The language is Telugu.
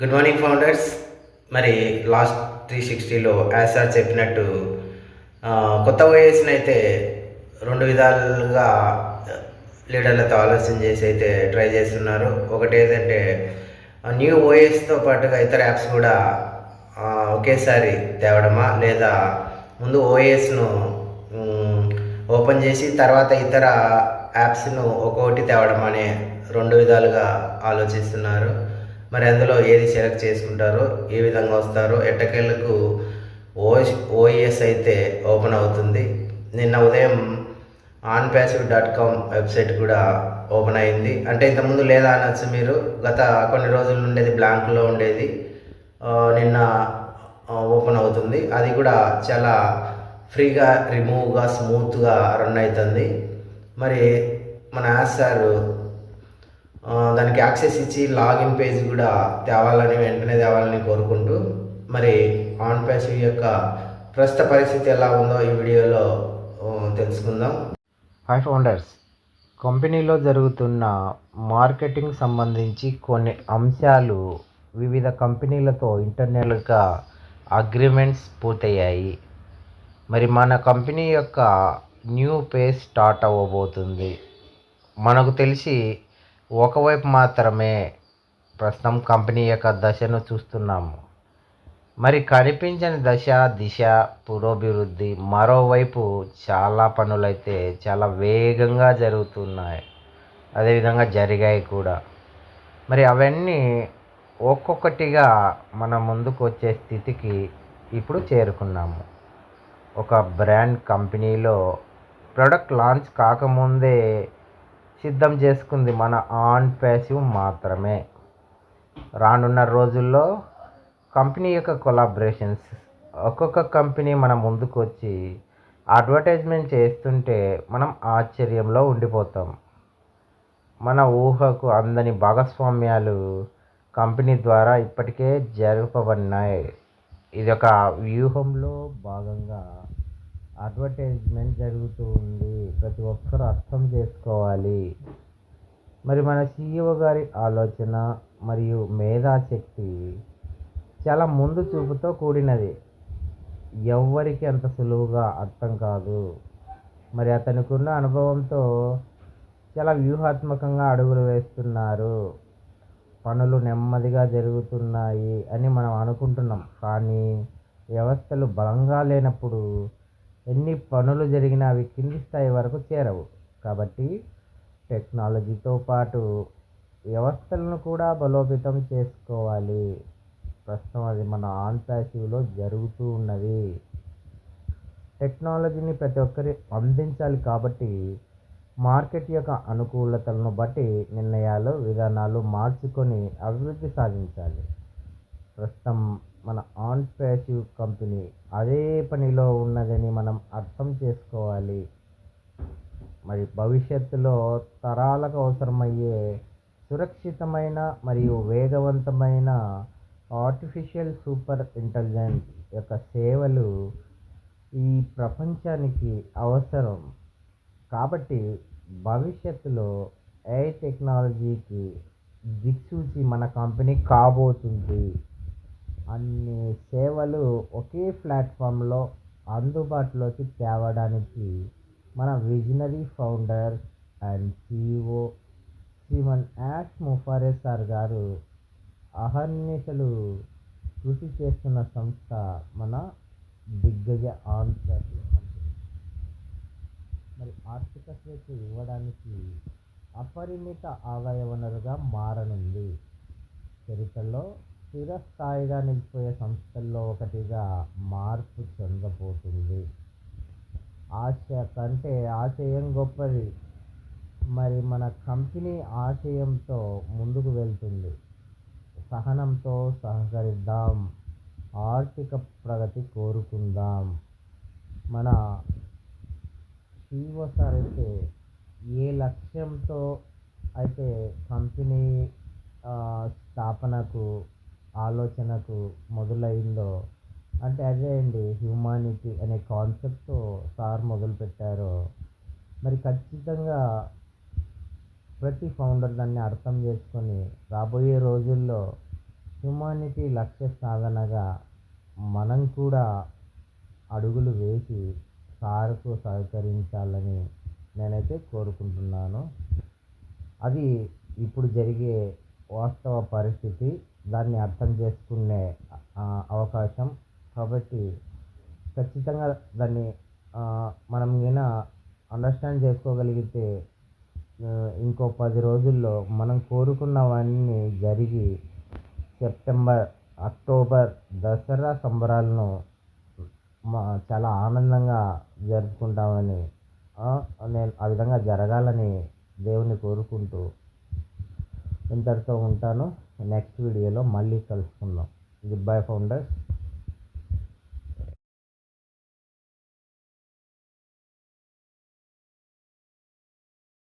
గుడ్ మార్నింగ్ ఫౌండర్స్ మరి లాస్ట్ త్రీ సిక్స్టీలో యాజ్ సార్ చెప్పినట్టు కొత్త ఓఎస్ని అయితే రెండు విధాలుగా లీడర్లతో ఆలోచన చేసి అయితే ట్రై చేస్తున్నారు. ఒకటి ఏంటంటే న్యూ ఓఎస్తో పాటుగా ఇతర యాప్స్ కూడా ఒకేసారి తేవడమా? లేదా ముందు ఓఎస్ను ఓపెన్ చేసి తర్వాత ఇతర యాప్స్ను ఒక్కొక్కటి తేవడం అనే రెండు విధాలుగా ఆలోచిస్తున్నారు. మరి అందులో ఏది సెలెక్ట్ చేసుకుంటారో ఏ విధంగా వస్తారో ఎట్టకేళ్ళకు ఓ ఓఈఎస్ అయితే ఓపెన్ అవుతుంది. నిన్న ఉదయం on passive dot com website కూడా ఓపెన్ అయింది. అంటే ఇంతకుముందు లేదా అనొచ్చు మీరు గత కొన్ని రోజుల నుండేది బ్లాంక్లో ఉండేది. నిన్న ఓపెన్ అవుతుంది. అది కూడా చాలా ఫ్రీగా రిమూవ్గా స్మూత్గా రన్ అవుతుంది మరి మన యాస్ సార్ దానికి యాక్సెస్ ఇచ్చి లాగిన్ పేజ్ కూడా తేవాలని వెంటనే తేవాలని కోరుకుంటూ మరి ఆన్ ప్యాసివ్ యొక్క ప్రస్తుత పరిస్థితి ఎలా ఉందో ఈ వీడియోలో తెలుసుకుందాం. హాయ్ ఫౌండర్స్ కంపెనీలో జరుగుతున్న మార్కెటింగ్ సంబంధించి కొన్ని అంశాలు వివిధ కంపెనీలతో ఇంటర్నల్గా అగ్రిమెంట్స్ పూర్తయ్యాయి. మరి మన కంపెనీ యొక్క న్యూ పేజ్ స్టార్ట్ అవ్వబోతుంది. మనకు తెలిసి ఒకవైపు మాత్రమే ప్రస్తుతం కంపెనీ యొక్క దశను చూస్తున్నాము. మరి కనిపించని దశ దిశ పురోభివృద్ధి మరోవైపు చాలా పనులైతే చాలా వేగంగా జరుగుతున్నాయి. అదేవిధంగా జరిగాయి కూడా. మరి అవన్నీ ఒక్కొక్కటిగా మన ముందుకు వచ్చే స్థితికి ఇప్పుడు చేరుకున్నాము. ఒక బ్రాండ్ కంపెనీలో ప్రొడక్ట్ లాంచ్ కాకముందే సిద్ధం చేసుకుంది మన ఆన్ ప్యాసివ్ మాత్రమే. రానున్న రోజుల్లో కంపెనీ యొక్క కొలాబరేషన్స్ ఒక్కొక్క కంపెనీ మన ముందుకు వచ్చి అడ్వర్టైజ్మెంట్ చేస్తుంటే మనం ఆశ్చర్యంలో ఉండిపోతాం. మన ఊహకు అందని భాగస్వామ్యాలు కంపెనీ ద్వారా ఇప్పటికే జరపబడినాయి. ఇది ఒక వ్యూహంలో భాగంగా అడ్వర్టైజ్మెంట్ జరుగుతూ ఉంది. ప్రతి ఒక్కరూ అర్థం చేసుకోవాలి. మరి మన సీఈఓ గారి ఆలోచన మరియు మేధాశక్తి చాలా ముందు చూపుతో కూడినది. ఎవ్వరికి అంత సులువుగా అర్థం కాదు. మరి అతనికి ఉన్న అనుభవంతో చాలా వ్యూహాత్మకంగా అడుగులు వేస్తున్నారు. పనులు నెమ్మదిగా జరుగుతున్నాయి అని మనం అనుకుంటున్నాం. కానీ వ్యవస్థలు బలంగా లేనప్పుడు ఎన్ని పనులు జరిగినా అవి కింది స్థాయి వరకు చేరవు. కాబట్టి టెక్నాలజీతో పాటు వ్యవస్థలను కూడా బలోపేతం చేసుకోవాలి. ప్రస్తుతం అది మన ఆన్ జరుగుతూ ఉన్నది. టెక్నాలజీని ప్రతి ఒక్కరి అందించాలి కాబట్టి మార్కెట్ యొక్క అనుకూలతలను బట్టి నిర్ణయాలు విధానాలు మార్చుకొని అభివృద్ధి సాధించాలి. ప్రస్తుతం మన ఆన్ ప్యాసివ్ కంపెనీ అదే పనిలో ఉన్నదని మనం అర్థం చేసుకోవాలి. మరి భవిష్యత్తులో తరాలకు అవసరమయ్యే సురక్షితమైన మరియు వేగవంతమైన ఆర్టిఫిషియల్ సూపర్ ఇంటెలిజెన్స్ యొక్క సేవలు ఈ ప్రపంచానికి అవసరం. కాబట్టి భవిష్యత్తులో ఏ టెక్నాలజీకి దిక్సూచి మన కంపెనీ కాబోతుంది. అన్ని సేవలు ఒకే ప్లాట్ఫామ్లో అందుబాటులోకి తేవడానికి మన visionary founder and CEO Shriman Yash Mufare sir గారు అహర్నిశలు కృషి చేస్తున్న సంస్థ మన దిగ్గజ ఆంధ్ర కంపెనీ మరి ఆర్థిక స్వేచ్ఛ ఇవ్వడానికి అపరిమిత ఆదాయ వనరుగా మారనుంది. చరిత్రలో స్థిరస్థాయిగా నిలిచిపోయే సంస్థల్లో ఒకటిగా మార్పు చెందబోతుంది. ఆశ కంటే ఆశయం గొప్పది. మరి మన కంపెనీ ఆశయంతో ముందుకు వెళ్తుంది. సహనంతో సహకరిద్దాం. ఆర్థిక ప్రగతి కోరుకుందాం. మన సీఓ సార్ అయితే ఏ లక్ష్యంతో అయితే కంపెనీ స్థాపనకు ఆలోచనకు మొదలైందో అంటే అదే అండి హ్యూమానిటీ అనే కాన్సెప్ట్తో సార్ మొదలుపెట్టారో. మరి ఖచ్చితంగా ప్రతి ఫౌండర్ దాన్ని అర్థం చేసుకొని రాబోయే రోజుల్లో హ్యుమానిటీ లక్ష్య సాధనగా మనం కూడా అడుగులు వేసి సార్కు సహకరించాలని నేనైతే కోరుకుంటున్నాను. అది ఇప్పుడు జరిగే వాస్తవ పరిస్థితి. దాన్ని అర్థం చేసుకునే అవకాశం. కాబట్టి ఖచ్చితంగా దాన్ని మనం గిన అండర్స్టాండ్ చేసుకోగలిగితే ఇంకో పది రోజుల్లో మనం కోరుకున్నవన్నీ జరిగి సెప్టెంబర్ అక్టోబర్ దసరా సంబరాలను మా చాలా ఆనందంగా జరుపుకుంటామని నేను ఆ విధంగా జరగాలని దేవుని కోరుకుంటూ ఇంతటితో ఉంటాను. నెక్స్ట్ వీడియోలో మళ్ళీ కలుసుకుందాం. Good bye founders